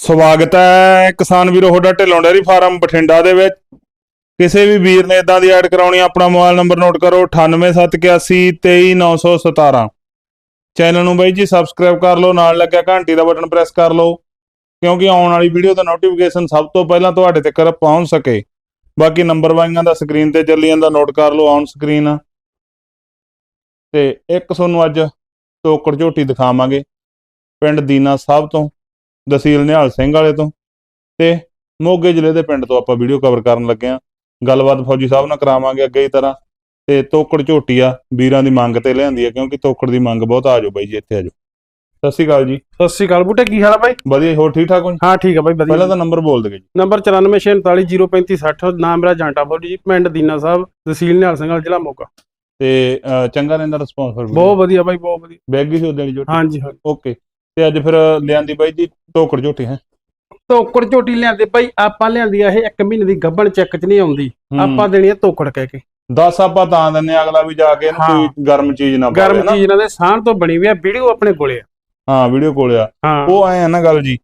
ਸਵਾਗਤ ਹੈ ਕਿਸਾਨ ਵੀਰੋ, ਤੁਹਾਡਾ ਢਿੱਲੋਂ ਡੇਅਰੀ ਫਾਰਮ ਬਠਿੰਡਾ ਦੇ ਵਿੱਚ। ਕਿਸੇ ਵੀ ਵੀਰ ਨੇ ਇਦਾਂ ਦੀ ਐਡ ਕਰਾਉਣੀ ਆਪਣਾ ਮੋਬਾਈਲ ਨੰਬਰ ਨੋਟ ਕਰੋ 9871823917 ਚੈਨਲ ਨੂੰ ਬਾਈ ਜੀ ਸਬਸਕ੍ਰਾਈਬ ਕਰ ਲਓ, ਨਾਲ ਲੱਗਿਆ ਘੰਟੀ ਦਾ ਬਟਨ ਪ੍ਰੈਸ ਕਰ ਲਓ, ਕਿਉਂਕਿ ਆਉਣ ਵਾਲੀ ਵੀਡੀਓ ਦਾ ਨੋਟੀਫਿਕੇਸ਼ਨ ਸਭ ਤੋਂ ਪਹਿਲਾਂ ਤੁਹਾਡੇ ਤੱਕ ਪਹੁੰਚ ਸਕੇ। ਬਾਕੀ ਨੰਬਰ ਵਾਈਆਂ ਦਾ ਸਕਰੀਨ ਤੇ ਚੱਲੀ ਜਾਂਦਾ ਨੋਟ ਕਰ ਲਓ ਔਨ ਸਕਰੀਨ ਤੇ ਇੱਕ ਤੁਹਾਨੂੰ ਅੱਜ ਟੋਕੜ ਝੋਟੀ ਦਿਖਾਵਾਂਗੇ, ਪਿੰਡ ਦੀਨਾ ਸਾਹਿਬ ਤੋਂ। ਤਹਿਸੀਲ ਨਿਹਾਲ ਸਿੰਘ ਵਾਲੇ ਤੋਂ ਤੇ ਮੋਗੇ ਜ਼ਿਲ੍ਹੇ ਦੇ ਪਿੰਡ ਤੋਂ ਆਪਾਂ ਵੀਡੀਓ ਕਵਰ ਕਰਨ ਲੱਗੇ ਆ ਗੱਲਬਾਤ ਫੌਜੀ ਸਾਹਿਬ ਨਾਲ ਕਰਾਵਾਂਗੇ ਅੱਗੇ ਹੀ ਤਰ੍ਹਾਂ। ਤੇ ਤੋਕੜ ਝੋਟੀ ਆ ਵੀਰਾਂ ਦੀ ਮੰਗ ਤੇ ਲਿਆਂਦੀ ਆ ਕਿਉਂਕਿ ਤੋਕੜ ਦੀ ਮੰਗ ਬਹੁਤ ਆ ਜਾਓ ਬਾਈ ਜੀ ਇੱਥੇ ਆ ਜਾਓ। ਸਤਿ ਸ਼੍ਰੀ ਅਕਾਲ ਜੀ। ਸਤਿ ਸ਼੍ਰੀ ਅਕਾਲ ਬੂਟੇ ਕੀ ਹਾਲ ਆ ਬਾਈ? ਵਧੀਆ ਹੋਰ ਠੀਕ ਠਾਕ ਹੋ ਜੀ? ਹਾਂ ਠੀਕ ਆ ਬਾਈ ਪਹਿਲਾਂ ਵਧੀਆ ਤਾਂ ਨੰਬਰ ਬੋਲ ਦਿਓ ਜੀ। ਨੰਬਰ 9464403560 ਨਾਮ ਮੇਰਾ ਜਾਂਟਾ ਬੋਲੀ ਜੀ ਪਿੰਡ ਦੀਨਾ ਸਾਹਿਬ ਤਹਿਸੀਲ ਨਿਹਾਲ ਸਿੰਘ ਵਾਲਾ ਜ਼ਿਲ੍ਹਾ ਮੋਗਾ। ਤੇ ਚੰਗਾ ਰਹਿੰਦਾ ਰਿਸਪੌਂਸ ਫਿਰ ਬਹੁਤ ਵਧੀਆ ਬਾਈ ਬਹੁਤ ਵਧੀਆ। ਬੈਗ ਹੀ ਸੀ ਉਹਦੇ ਵਾਲੀ ਝੋਟੀ? ਹਾਂਜੀ ਹਾਂ ਓਕੇ ਤੇ ਅੱਜ ਫਿਰ ਲਿਆਂਦੀ ਬਾਈ ਜੀ ਤੋਕੜ ਝੋਟੀ ਹੈ। ਤੋਕੜ ਝੋਟੀ ਲਿਆਂਦੇ ਬਾਈ ਆਪਾਂ ਲਿਆਂਦੀ ਆ ਇਹ 1 ਮਹੀਨੇ ਦੀ ਗੱਬਣ ਚੈੱਕ ਚ ਨਹੀਂ ਆਉਂਦੀ। ਆਪਾਂ ਦੇਣੀ ਆ ਤੋਕੜ ਕਹਿ ਕੇ। 10 ਆਪਾਂ ਤਾਂ ਦਿੰਨੇ ਆ, ਅਗਲਾ ਵੀ ਜਾ ਕੇ ਇਹਨੂੰ ਹਾਂ। ਕੋਈ ਗਰਮ ਚੀਜ਼ ਨਾ ਪਾਵੇ ਗਰਮ ਨਾ। ਚੀਜ਼ ਇਹਨਾਂ ਦੇ ਸਾਹਣ ਤੋਂ ਬਣੀ ਹੋਈ ਆ ਵੀਡੀਓ ਆਪਣੇ ਕੋਲੇ ਆ। ਹਾਂ ਵੀਡੀਓ ਕੋਲ ਆ। ਹਾਂ। ਉਹ ਐ ਆ ਨਾ ਗੱਲ ਜੀ।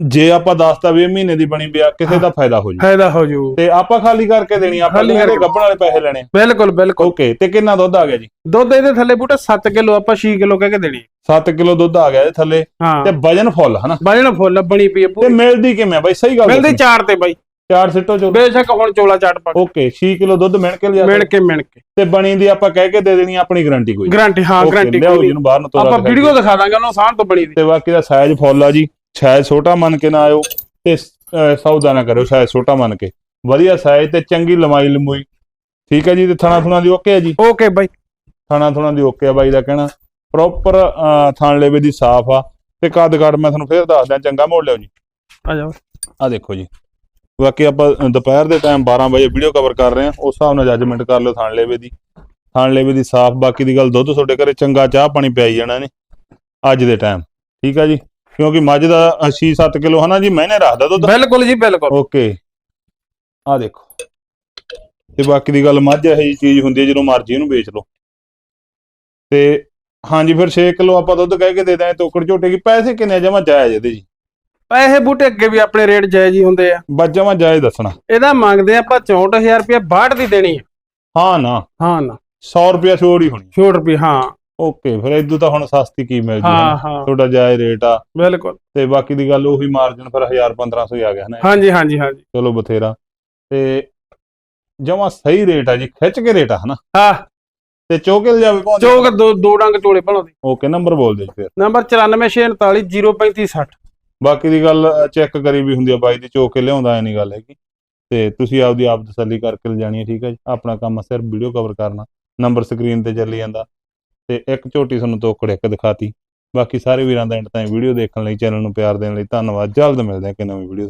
ਜੇ ਆਪਾਂ ਦੱਸਤਾ ਵੀ ਇਹ ਮਹੀਨੇ ਦੀ ਬਣੀ ਪਿਆ ਕਿਸੇ ਦਾ ਫਾਇਦਾ ਹੋ ਜੂ। ਫਾਇਦਾ ਹੋ ਜੂ। ਤੇ ਆਪਾਂ ਖਾਲੀ ਕਰਕੇ ਦੇਣੀ ਆਪਾਂ ਖਾਲੀ ਕਰਕੇ। ਗੱਬਣ ਵਾਲੇ ਪੈਸੇ ਲੈਣੇ ਬਿਲਕੁਲ ਬਿਲਕੁਲ। ਓਕੇ ਤੇ ਕਿੰਨਾ ਦੁੱਧ ਆ ਗਿਆ ਜੀ? ਦੁੱਧ ਇਹਦੇ ਥੱਲੇ ਬੂਟਾ 7 ਕਿਲੋ ਆਪਾਂ 6 ਕਿਲੋ ਕਹਿ ਕੇ ਦੇਣੀ। 7 ਕਿਲੋ ਦੁੱਧ ਆ ਗਿਆ ਇਹ ਥੱਲੇ ਤੇ ਵਜਨ ਫੁੱਲ ਹਨਾ? ਬਾਜਣਾ ਫੁੱਲ ਬਣੀ ਪਈ ਤੇ ਮਿਲਦੀ ਕਿਵੇਂ ਆ ਬਾਈ? ਸਹੀ ਗੱਲ ਮਿਲਦੀ ਦੱਸੋ। ਚਾਰ ਤੇ ਬਾਈ। ਚਾਰ ਸਿੱਟੋ ਚੋ ਬੇਸ਼ੱਕ ਹੁਣ ਚੋਲਾ ਚਾਟ ਪਾ। ਓਕੇ 6 ਕਿਲੋ ਦੁੱਧ ਮਿਣ ਕੇ ਲਿਆ। ਮਿਣ ਕੇ ਮਿਣ ਕੇ। ਤੇ ਬਣੀ ਦੀ ਆਪਾਂ ਕਹਿ ਕੇ ਦੇ ਦੇਣੀ ਆਪਣੀ ਗਾਰੰਟੀ ਕੋਈ। ਗਾਰੰਟੀ ਹਾਂ ਗਾਰੰਟੀ ਤੋਰਾ ਆਪਾਂ। ਵੀਡੀਓ ਦਿਖਾ ਦਾਂਗੇ ਉਹਨੂੰ ਸਾਹਣ ਤੋਂ ਬਣੀ ਦੀ। ਤੇ ਬਾਕੀ ਦਾ ਸਾਈਜ਼ ਫੁੱਲ ਆ ਜੀ। ਸਾਈਜ਼ ਛੋਟਾ ਮੰਨ ਕੇ ਨਾ ਆਇਓ ਤੇ ਸੌਦਾ ਨਾ ਕਰਿਓ ਸਾਈਜ਼ ਛੋਟਾ ਮੰਨ ਕੇ। ਵਧੀਆ ਸਾਈਜ਼ ਤੇ ਚੰਗੀ ਲੰਮਾਈ ਲੰਮੂਈ। ਠੀਕ ਹੈ ਜੀ ਤੇ ਥਣਾ ਥੁਣਾ ਦੀ ਓਕੇ ਹੈ ਜੀ? Okay bye. ਥਾਣਾ ਥੁਣਾ ਦੀ ਓਕੇ ਆ ਬਾਈ ਦਾ ਕਹਿਣਾ। ਪ੍ਰੋਪਰ ਥਾਣ ਲੇਵੇ ਦੀ ਸਾਫ਼ ਆ। ਤੇ ਕੱਦ ਕੱਦ ਮੈਂ ਤੁਹਾਨੂੰ ਫੇਰ ਦੱਸ ਦਿਆਂ ਚੰਗਾ ਮੋੜ ਲਿਓ ਜੀ। ਆ ਜਾਓ। ਆ ਦੇਖੋ ਜੀ। ਬਾਕੀ ਆਪਾਂ ਦੁਪਹਿਰ ਦੇ ਟਾਈਮ 12 ਵਜੇ ਵੀਡੀਓ ਕਵਰ ਕਰ ਰਹੇ ਹਾਂ। ਉਸ ਹਿਸਾਬ ਨਾਲ ਜੱਜਮੈਂਟ ਕਰ ਲਿਓ ਥਾਣ ਲੇਵੇ ਦੀ। ਥਾਣ ਲੇਵੇ ਦੀ ਸਾਫ਼। ਬਾਕੀ ਦੀ ਗੱਲ ਦੁੱਧ ਤੁਹਾਡੇ ਘਰੇ ਚੰਗਾ ਚਾਹ ਪਾਣੀ ਪਿਆਈ ਜਾਣਾ ਨੇ ਅੱਜ ਦੇ ਟਾਈਮ ਠੀਕ ਆ ਜੀ? ਕਿਉਂਕਿ ਮੱਝ ਦਾ 6-7 ਕਿਲੋ ਹਨਾ ਜੀ ਮਹੀਨੇ ਰੱਖਦਾ ਦੁੱਧ। ਬਿਲਕੁਲ ਜੀ ਬਿਲਕੁਲ। ਓਕੇ। ਆ ਦੇਖੋ। ਤੇ ਬਾਕੀ ਦੀ ਗੱਲ ਮੱਝ ਇਹੋ ਜਿਹੀ ਚੀਜ਼ ਹੁੰਦੀ ਹੈ ਜਦੋਂ ਮਰਜ਼ੀ ਇਹਨੂੰ ਵੇਚ ਲਓ। ਤੇ ਹਾਂਜੀ ਫਿਰ 6 ਕਿਲੋ ਆਪਾਂ ਦੁੱਧ ਕਹਿ ਕੇ ਦੇ ਦਾਂਗੇ ਤੋਕੜ ਝੋਟੇ ਕੀ ਪੈਸੇ ਕਿੰਨੇ ਜਮਾ ਜਾਇਜ਼ ਇਹਦੇ ਜੀ। ਪੈਸੇ ਬੂਟੇ ਅੱਗੇ ਵੀ ਆਪਣੇ ਰੇਟ ਜਾਇਜ਼ ਹੀ ਹੁੰਦੇ ਆ। ਬਸ ਜਮਾ ਜਾਇਜ਼ ਦੱਸਣਾ। ਇਹਦਾ ਮੰਗਦੇ ਆਪਾਂ 64000 ਰੁਪਏ 62 ਦੀ ਦੇਣੀ ਆ ਹਾਂ ਨਾ। ਹਾਂ ਨਾ। 100 ਰੁਪਿਆ ਛੋੜ ਹੀ ਹੋਣੀ। ਛੋਟ ਰੁਪਏ ਹਾਂ। ਓਕੇ ਫਿਰ ਇਦੋਂ ਤਾਂ ਹੁਣ ਸਸਤੀ ਕੀ ਮਿਲ ਹਾਂ ਤੁਹਾਡਾ ਜਾਇਜ਼ ਰੇਟ ਆ। ਬਿਲਕੁਲ। ਤੇ ਬਾਕੀ ਦੀ ਗੱਲ ਉਹੀ ਮਾਰਜਨ ਫਿਰ 1000 1500 ਹੀ ਆ ਗਿਆ ਹਨਾ? ਹਾਂਜੀ ਹਾਂਜੀ ਹਾਂਜੀ। ਚਲੋ ਬਥੇਰਾ। ਤੇ ਜਮਾ ਸਹੀ ਰੇਟ ਆ ਜੀ ਖਿੱਚ ਕੇ ਰੇਟ ਆ ਹਨਾ? ਹਾਂ। ਤੇ ਚੋਕੇ ਲਿਜਾਵੇ ਪਹੁੰਚ ਚੋਕ ਦੋ ਦੋ ਡੰਗ ਚੋਲੇ ਬਣਾਉਂਦੇ ਓਕੇ ਨੰਬਰ ਬੋਲ ਦਿਓ ਜੀ ਫਿਰ। ਨੰਬਰ 9464403560 ਬਾਕੀ ਦੀ ਗੱਲ ਚੈੱਕ ਕਰੀ ਵੀ ਹੁੰਦੀ ਆ ਬਾਈ ਦੀ ਚੋਕ ਲਿਆਉਂਦਾ ਐ ਨਹੀਂ ਗੱਲ ਹੈਗੀ। ਤੇ ਤੁਸੀਂ ਆਪਦੀ ਆਪ ਤਸੱਲੀ ਕਰਕੇ ਲਿਜਾਣੀ ਹੈ ਠੀਕ ਹੈ ਜੀ? ਆਪਣਾ ਕੰਮ ਆ ਸਿਰਫ ਵੀਡੀਓ ਕਵਰ ਕਰਨਾ। ਨੰਬਰ ਸਕਰੀਨ ਤੇ ਚੱਲੀ ਜਾਂਦਾ। ਤੇ ਇੱਕ ਝੋਟੀ ਤੁਹਾਨੂੰ ਤੋਕੜ ਇੱਕ ਦਿਖਾਤੀ। ਬਾਕੀ ਸਾਰੇ ਵੀਰਾਂ ਦਾ ਐਂਡ ਤਾਈਂ ਵੀਡੀਓ ਦੇਖਣ ਲਈ ਚੈਨਲ ਨੂੰ ਪਿਆਰ ਦੇਣ ਲਈ ਧੰਨਵਾਦ। ਜਲਦ ਮਿਲਦੇ ਹਾਂ ਕਿ ਨਵੀਂ ਵੀਡੀਓ